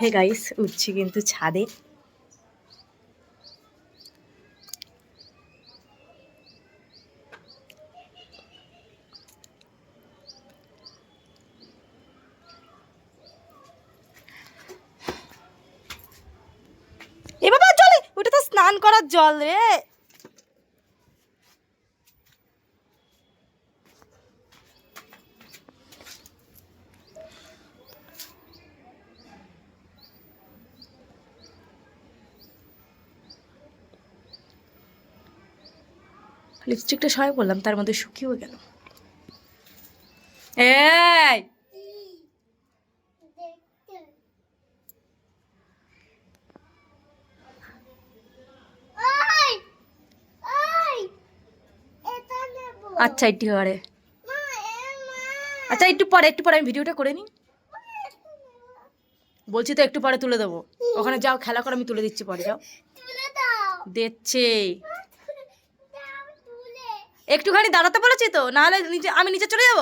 Hey guys উঠছি কিন্তু ছাদে। এ বাবা জলে ওটা তো স্নান করার জল রে। লিপস্টিকটা সবাই বললাম তার মধ্যে শুকিয়েও গেল। এই! আচ্ছা একটু পরে আচ্ছা একটু পরে একটু পরে আমি ভিডিওটা করে নিই। বলছি তো একটু পরে তুলে দেবো। ওখানে যাও খেলা করে আমি তুলে দিচ্ছি পরে যাও। দিচ্ছে। একটুখানি দাঁড়াতে বলেছি তো, নাহলে নিচে আমি নিচে চলে যাব?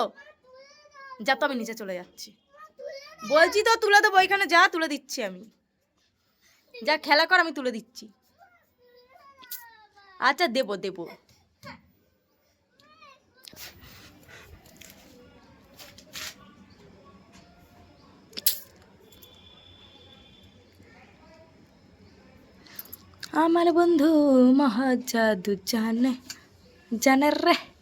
যা তো আমি নিচে চলে যাচ্ছি। বলছি তো তুলে দেবো ওইখানে যা তুলে দিচ্ছি আমি। যা খেলা কর, আমি তুলে দিচ্ছি। আচ্ছা দেবো দেবো। আমার বন্ধু মহাজাদু জানে Janereh.